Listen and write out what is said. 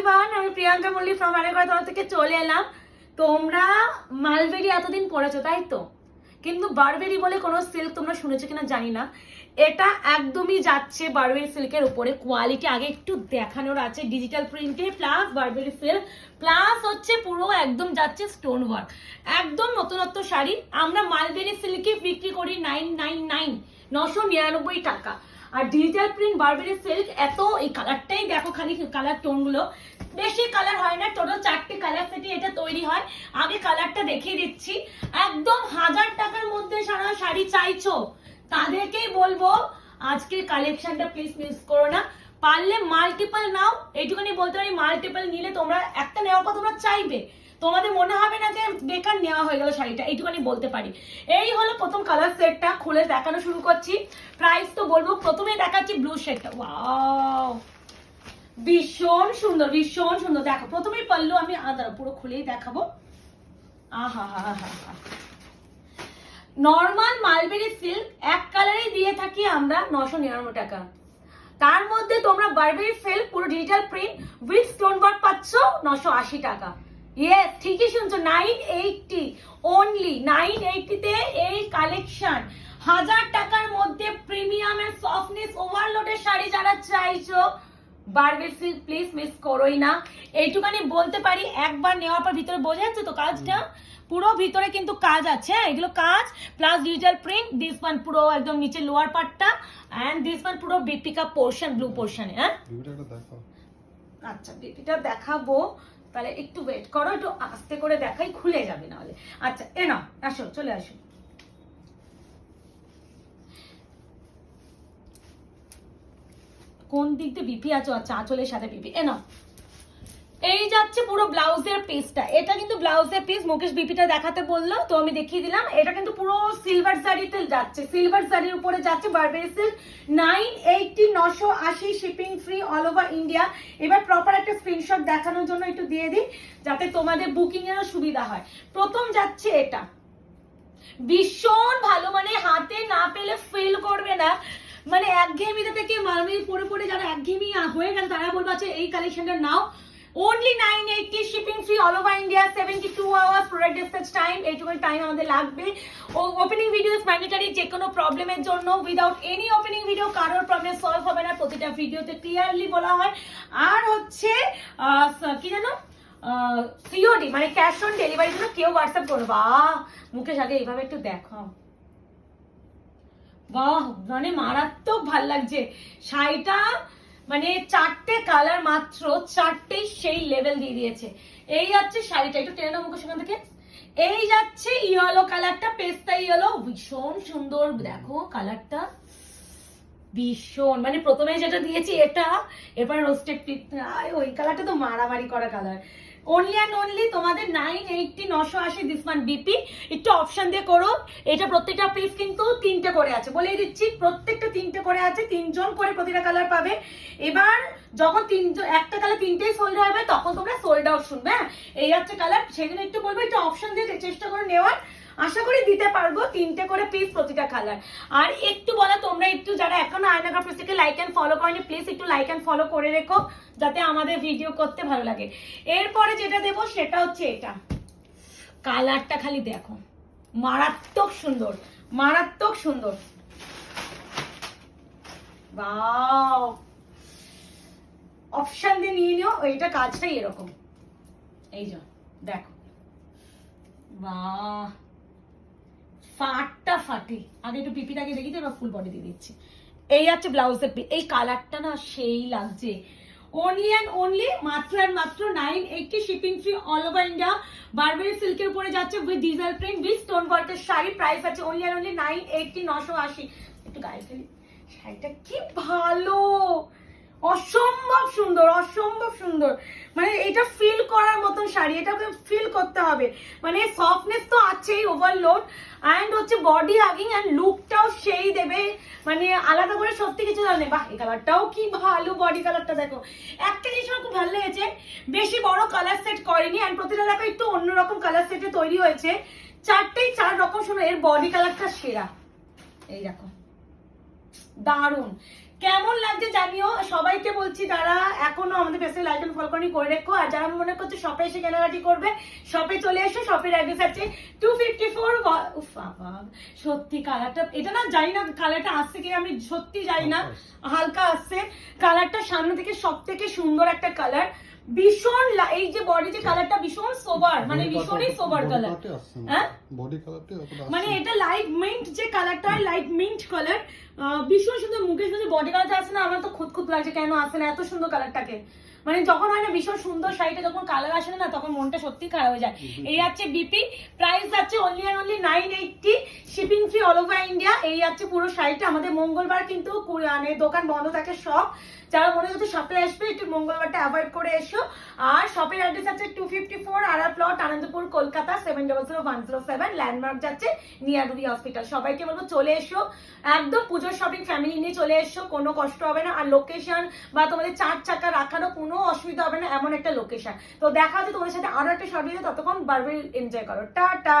Everyone আমি Priyanka Mallick from আরেকবার তোমার থেকে চলে এলাম। তোমরা মালবেরি এতদিন পড়েছো, তাই তো? কিন্তু বারবেরি বলে কোনো সিল্ক তোমরা শুনেছো কিনা জানি না। এটা একদমই যাচ্ছে বারবেরি সিল্কের উপরে। কোয়ালিটি আগে একটু দেখানোর আছে ডিজিটাল প্রিন্টে প্লাস বারবেরি সিল্ক প্লাস হচ্ছে পুরো একদম যাচ্ছে স্টোন ওয়ার্ক একদম নতুনত্ব শাড়ি। আমরা মালবেরি সিল্কে বিক্রি করি নাইন নাইন নাইন নশো নিরানব্বই টাকা। আর ডিজিটাল প্রিন্ট বারবেরি সিল্ক এত এই কালারটাই দেখো খালি কালার টোনগুলো বেশি কালার হয় না, টোটাল চারটে কালার সেটি এটা তৈরি হয়। আগে কালারটা দেখিয়ে দিচ্ছি। একদম হাজার টাকার মধ্যে সারা শাড়ি চাইছো, তাদেরকেই বলব আজকের কালেকশনটা প্লিজ মিস করো না। পারলে মাল্টিপল নাও এইটুখানি বলতে পারি মাল্টিপল নিলে তোমরা একটা নেওয়ার পর তোমরা চাইবে। তোমাদের মনে হবে না যে বেকার নেওয়া হয়ে গেল শাড়িটা এইটুখানি বলতে পারি। এই হলো প্রথম কালার সেটটা খুলে দেখানো শুরু করছি। প্রাইস তো বলব প্রথমে দেখাচ্ছি ব্লু শেডটা ওয়াও ভীষণ সুন্দর ভীষণ সুন্দর। দেখো, প্রথমেই পারল আমি আদা পুরো খুলেই দেখাবো। আহা, হা হা হা নর্মাল মালবেরি সিল্ক এক কালারেই দিয়ে থাকি আমরা নশো নিরানব্বই টাকা। তার মধ্যে তোমরা বারবেরি সিল্ক পুরো digital print with stone work পাচ্ছ নশো আশি টাকা। ইয়েস ঠিকই শুনছো নাইন এইটটি অনলি নাইন এইটটিতে এই কালেকশন হাজার টাকার মধ্যে প্রিমিয়ামের সফটনেস ওভারলোডের শাড়ি যারা চাইছো বারবেরি সিল্ক প্লিজ মিস করোই না। এইটুখানি বলতে পারি একবার নেওয়ার পর ভিতরে বোঝা যাচ্ছে তো কাজটা? পুরো ভিতরে কিন্তু কাজ আছে হ্যাঁ এগুলো কাজ। Plus digital print this one পুরো একদম নিচে লোয়ার পার্টটা অ্যান্ড দিস ওয়ান পুরো বিপিকা পোর্শন ব্লু পোর্শনে হ্যাঁ? আচ্ছা বিপিটা দেখাবো। তাহলে একটু ওয়েট করো, একটু আস্তে করে দেখাই, খুলে যাবে নাহলে। আচ্ছা এ নাও, আসো, চলে আসো। কোন দিক দিয়ে বিপি আছো আচ্ছা আঁচলের সাথে বিপি? এ নাও। এই যাচ্ছে পুরো ব্লাউজের পিসটা এটা কিন্তু ব্লাউজের পিস মুকেশ বিপিটা দেখাতে বলল, তো আমি দেখিয়ে দিলাম। এটা কিন্তু পুরো সিলভার শাড়িতে যাচ্ছে। সিলভার শাড়ির উপরে যাচ্ছে বারবেরি সিল্ক নাইন এইটটি নশো আশি shipping free all over India এবার প্রপার একটা স্ক্রিনশট দেখানোর জন্য একটু দিয়ে দিই, যাতে তোমাদের বুকিং এরও সুবিধা হয়। প্রথম যাচ্ছে এটা। ভীষণ ভালো মানে হাতে না পেলে ফিল করবে না। মানে একঘেয়েমিতে থেকে মালমি পরে পরে যারা একঘেয়েমি হয়ে গেল তারা বলব আচ্ছা এই কালেকশনটা নাও। Eighty shipping free all over India seventy two hours product dispatch time এইটুকু টাইম আমাদের লাগবে। ওপেনিং ভিডিও ম্যান্ডেটারি যে কোনো প্রবলেমের জন্য উইদাউট এনি ওপেনিং ভিডিও কারোর প্রবলেম সলভ হবে না, প্রতিটা ভিডিওতে ক্লিয়ারলি বলা হয়। আর হচ্ছে কি জানো? সিওডি মানে ক্যাশ অন ডেলিভারির জন্য কেউ হোয়াটসঅ্যাপ করো। বাহ, মুখেশ, আগে এইভাবে একটু দেখো। বাহ মানে মারাত্মক ভালো লাগছে। শাড়িটা মানে চারটে কালার মাত্র চারটেই সেই লেভেল দিয়ে দিয়েছে। এই যাচ্ছে শাড়িটা, একটু টেনে নেব সেখান থেকে। এই যাচ্ছে ইয়েলো কালারটা পেস্তা ইয়েলো ভীষণ সুন্দর। দেখো কালারটা ভীষণ। মানে প্রথমে যেটা দিয়েছি এটা এরপর রোস্টেড ওই কালারটা তো মারামারি করা কালার অনলি অ্যান্ড অনলি তোমাদের নাইন এইটটি নশো আশি দিস মান বিপি একটু অপশান দিয়ে করো। এটা প্রত্যেকটা পিস কিন্তু তিনটে করে আছে। বলে দিচ্ছি, প্রত্যেকটা তিনটে করে আছে, তিনজন করে প্রতিটা কালার পাবে। এবার যখন তিনজন একটা কালার তিনটেই সোল্ড হবে, তখন তোমরা সোল্ড আউট শুনবে হ্যাঁ? এই হচ্ছে কালার সেজন্য একটু বলব, একটু অপশান দিয়ে চেষ্টা করে নেওয়ার। আশা করি দিতে পারব তিনটে করে পিস প্রতিটা কালার আর একটু বলো, তোমরা একটু যারা এখনও আয়নাঘর পেজ থেকে লাইক অ্যান্ড ফলো করেনি প্লিজ একটু লাইক অ্যান্ড ফলো করে রেখো, যাতে আমাদের ভিডিও করতে ভালো লাগে। এরপরে যেটা দেবো সেটা হচ্ছে এটা। কালারটা খালি দেখো। মারাত্মক সুন্দর মারাত্মক সুন্দর। বাও অপশন দিয়ে নিয়ে নিও, এইটা কাজটাই এরকম। এই যে, দেখো। বাহ ফাটটা ফাটে। আগে একটু পিপিটাকে দেখি এবার ফুল বডি দিয়ে দিচ্ছি। এই আছে ব্লাউজের এই কালারটা না সেই লাগছে। অনলি অ্যান্ড অনলি মাত্র আর মাত্র nine eighty shipping free all over India Burberry সিল্কের উপরে যাচ্ছে with design print with stone ওয়ার্কের শাড়ি। প্রাইস আছে only and only nine eighty নশো আশি। একটু গায়ে ফেলি। শাড়িটা কি ভালো! অসম্ভব সুন্দর অসম্ভব সুন্দর। মানে এটা ফিল করার মতন শাড়ি এটা ফিল করতে হবে। মানে সফটনেস তো আছেই ওভারলোড অ্যান্ড হচ্ছে বডি হাগিং অ্যান্ড লুকটাও সেই দেবে। মানে আলাদা করে সত্যি কিছু জানে বাহ, এই কালারটাও কি ভালো বডি কালারটা দেখো। একটা জিনিস আমার খুব ভালো লেগেছে, বেশি বড় কালার সেট করেনি অ্যান্ড প্রতিটা দেখো একটু অন্যরকম কালার সেটে তৈরি হয়েছে। চারটেই চার রকম শোনো, এর বডি কালারটা সেরা। এই দেখো, দারুণ। কেমন লাগছে জানিও? সবাইকে বলছি তারা এখনও আমাদের লাইক ফল ফলো করেনি করে রেখো। আর যারা মনে করছে শপে এসে কেনাকাটি করবে শপে চলে এসো শপের অ্যাড্রেস আছে টু ফিফটি ফোর সত্যি কালারটা এটা না জানি না কালারটা আসছে কি আমি সত্যি জানি না। হালকা আসছে। কালারটা সামনে থেকে সব থেকে সুন্দর একটা কালার ভীষণ এই যে বডি যে কালারটা ভীষণ সোবার মানে ভীষণই সোবার কালার হ্যাঁ? বডি কালারটা মানে এটা লাইট মিন্ট যে কালারটা লাইট মিন্ট কালার ভীষণ সুন্দর সাথে বডি কালারটা আসে না আমার তো খুদ খুদ লাগছে কেন আসে না এত সুন্দর কালারটাকে মানে যখন হয় না ভীষণ সুন্দর শাড়িটা যখন কালার আসে না তখন মনটা সত্যি খারাপ হয়ে যায়। এই আছে বিপি প্রাইস যাচ্ছে only and only nine eighty shipping free all over India এই আছে পুরো শাড়িটা। আমাদের মঙ্গলবার কিন্তু মানে দোকান বন্ধ থাকে সব। যারা মনে হচ্ছে শপে আসবে, একটু মঙ্গলবারটা অ্যাভয়েড করে এসো। আর শপের অ্যাড্রেস আছে টু ফিফটি ফোর আর আর plot Anandapur, Kolkata seven double zero one zero seven landmark যাচ্ছে নিয়ারুবি হসপিটাল সবাইকে বলব চলে এসো। একদম পুজোর শপিং ফ্যামিলি নিয়ে চলে এসো, কোনো কষ্ট হবে না। আর লোকেশন বা তোমাদের চার চাকা রাখারও কোনো অসুবিধা হবে না, এমন একটা লোকেশন তো দেখা হচ্ছে তোমাদের সাথে আরও একটা ভিডিও ততক্ষণ বারবার এনজয় করো। টাটা!